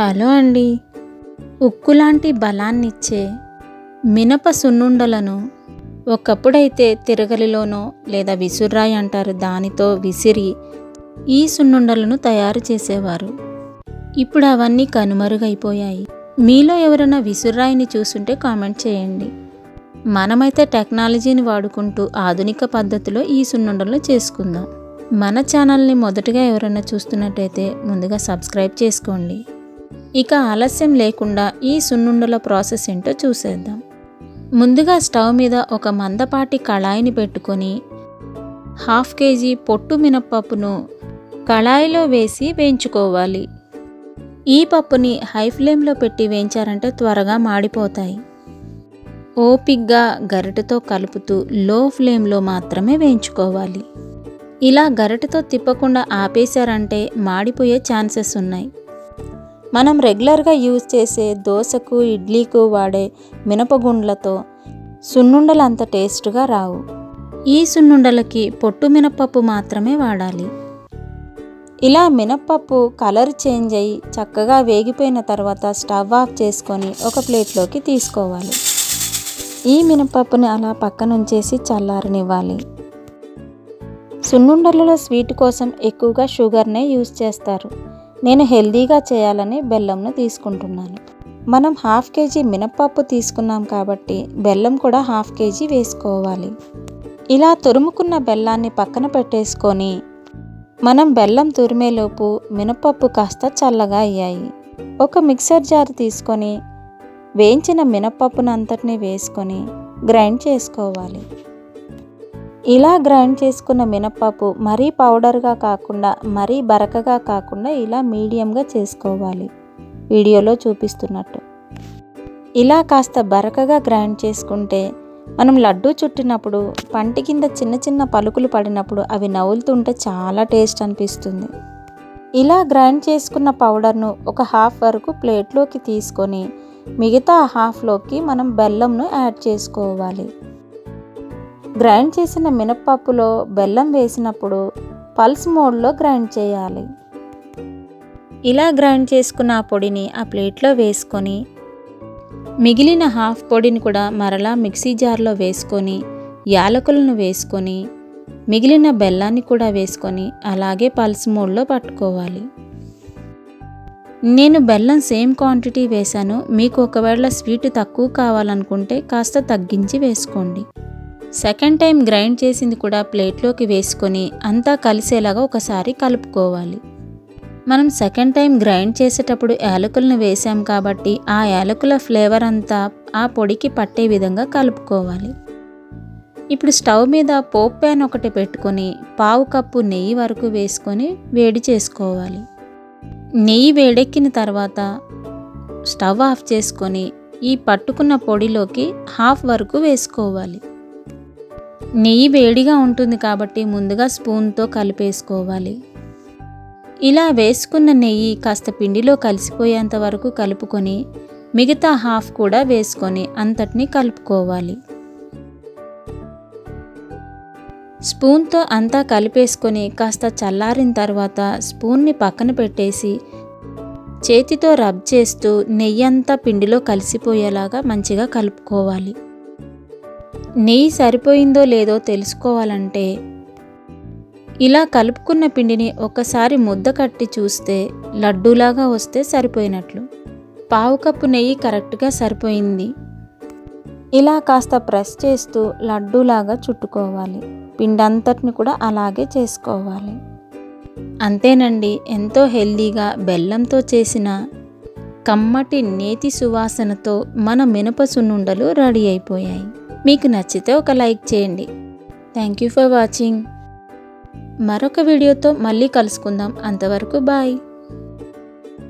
Hello అండి. ఉక్కు లాంటి బలాన్నిచ్చే మినప సున్నుండలను ఒకప్పుడైతే తిరగలిలోనో లేదా విసుర్రాయి అంటారు దానితో విసిరి ఈ సున్నుండలను తయారు చేసేవారు. ఇప్పుడు అవన్నీ కనుమరుగైపోయాయి. మీలో ఎవరైనా విసుర్రాయిని చూసుంటే కామెంట్ చేయండి. మనమైతే టెక్నాలజీని వాడుకుంటూ ఆధునిక పద్ధతిలో ఈ సున్నుండలు చేసుకుందాం. మన ఛానల్ని మొదటగా ఎవరైనా చూస్తున్నట్టయితే ముందుగా సబ్స్క్రైబ్ చేసుకోండి. ఇక ఆలస్యం లేకుండా ఈ సున్నుండల ప్రాసెస్ ఏంటో చూసేద్దాం. ముందుగా స్టవ్ మీద ఒక మందపాటి కళాయిని పెట్టుకొని హాఫ్ కేజీ పొట్టు మినప్పప్పును కళాయిలో వేసి వేయించుకోవాలి. ఈ పప్పుని హై ఫ్లేమ్లో పెట్టి వేయించారంటే త్వరగా మాడిపోతాయి. ఓపిగ్గా గరిటతో కలుపుతూ లో ఫ్లేమ్లో మాత్రమే వేయించుకోవాలి. ఇలా గరిటతో తిప్పకుండా ఆపేశారంటే మాడిపోయే ఛాన్సెస్ ఉన్నాయి. మనం రెగ్యులర్గా యూజ్ చేసే దోశకు ఇడ్లీకు వాడే మినపగుండ్లతో సున్నుండలు అంత టేస్ట్గా రావు. ఈ సున్నుండలకి పొట్టు మినపప్పు మాత్రమే వాడాలి. ఇలా మినప్పప్పు కలర్ చేంజ్ అయ్యి చక్కగా వేగిపోయిన తర్వాత స్టవ్ ఆఫ్ చేసుకొని ఒక ప్లేట్లోకి తీసుకోవాలి. ఈ మినపప్పుని అలా పక్కనుంచేసి చల్లారనివ్వాలి. సున్నుండలలో స్వీట్ కోసం ఎక్కువగా షుగర్నే యూజ్ చేస్తారు. నేను హెల్దీగా చేయాలని బెల్లంను తీసుకుంటున్నాను. మనం హాఫ్ కేజీ మినప్పప్పు తీసుకున్నాం కాబట్టి బెల్లం కూడా హాఫ్ కేజీ వేసుకోవాలి. ఇలా తురుముకున్న బెల్లాన్ని పక్కన పెట్టేసుకొని మనం బెల్లం తురిమేలోపు మినపప్పు కాస్త చల్లగా అయ్యాయి. ఒక మిక్సర్ జార్ తీసుకొని వేయించిన మినపప్పును అంతటిని వేసుకొని గ్రైండ్ చేసుకోవాలి. ఇలా గ్రైండ్ చేసుకున్న మినప్పప్పు మరీ పౌడర్గా కాకుండా మరీ బరకగా కాకుండా ఇలా మీడియంగా చేసుకోవాలి. వీడియోలో చూపిస్తున్నట్టు. ఇలా కాస్త బరకగా గ్రైండ్ చేసుకుంటే మనం లడ్డూ చుట్టినప్పుడు పంటి కింద చిన్న చిన్న పలుకులు పడినప్పుడు అవి నవ్వులుతుంటే చాలా టేస్ట్ అనిపిస్తుంది. ఇలా గ్రైండ్ చేసుకున్న పౌడర్ను ఒక హాఫ్ వరకు ప్లేట్లోకి తీసుకొని మిగతా హాఫ్లోకి మనం బెల్లంను యాడ్ చేసుకోవాలి. గ్రైండ్ చేసిన మినప్పప్పులో బెల్లం వేసినప్పుడు పల్స్ మోడ్లో గ్రైండ్ చేయాలి. ఇలా గ్రైండ్ చేసుకున్న ఆ పొడిని ఆ ప్లేట్లో వేసుకొని మిగిలిన హాఫ్ పొడిని కూడా మరలా మిక్సీ జార్లో వేసుకొని యాలకులను వేసుకొని మిగిలిన బెల్లాన్ని కూడా వేసుకొని అలాగే పల్స్ మోడ్లో పట్టుకోవాలి. నేను బెల్లం సేమ్ క్వాంటిటీ వేశాను. మీకు ఒకవేళ స్వీట్ తక్కువ కావాలనుకుంటే కాస్త తగ్గించి వేసుకోండి. సెకండ్ టైం గ్రైండ్ చేసింది కూడా ప్లేట్లోకి వేసుకొని అంతా కలిసేలాగా ఒకసారి కలుపుకోవాలి. మనం సెకండ్ టైం గ్రైండ్ చేసేటప్పుడు యాలకులను వేసాం కాబట్టి ఆ యాలకుల ఫ్లేవర్ అంతా ఆ పొడికి పట్టే విధంగా కలుపుకోవాలి. ఇప్పుడు స్టవ్ మీద పోప్ ప్యాన్ ఒకటి పెట్టుకొని పావు కప్పు నెయ్యి వరకు వేసుకొని వేడి చేసుకోవాలి. నెయ్యి వేడెక్కిన తర్వాత స్టవ్ ఆఫ్ చేసుకొని ఈ పట్టుకున్న పొడిలోకి హాఫ్ వరకు వేసుకోవాలి. నెయ్యి వేడిగా ఉంటుంది కాబట్టి ముందుగా స్పూన్తో కలిపేసుకోవాలి. ఇలా వేసుకున్న నెయ్యి కాస్త పిండిలో కలిసిపోయేంత వరకు కలుపుకొని మిగతా హాఫ్ కూడా వేసుకొని అంతటిని కలుపుకోవాలి. స్పూన్తో అంతా కలిపేసుకొని కాస్త చల్లారిన తర్వాత స్పూన్ని పక్కన పెట్టేసి చేతితో రబ్ చేస్తూ నెయ్యి అంతా పిండిలో కలిసిపోయేలాగా మంచిగా కలుపుకోవాలి. నెయ్యి సరిపోయిందో లేదో తెలుసుకోవాలంటే ఇలా కలుపుకున్న పిండిని ఒకసారి ముద్ద కట్టి చూస్తే లడ్డూలాగా వస్తే సరిపోయినట్లు. పావు కప్పు నెయ్యి కరెక్ట్గా సరిపోయింది. ఇలా కాస్త ప్రెస్ చేస్తూ లడ్డూలాగా చుట్టుకోవాలి. పిండి అంతటిని కూడా అలాగే చేసుకోవాలి. అంతేనండి ఎంతో హెల్దీగా బెల్లంతో చేసిన కమ్మటి నేతి సువాసనతో మన మినప సున్నుండలు రెడీ అయిపోయాయి. మీకు నచ్చితే ఒక లైక్ చేయండి. థ్యాంక్ యూ ఫర్ వాచింగ్ మరొక వీడియోతో మళ్ళీ కలుసుకుందాం. అంతవరకు బాయ్.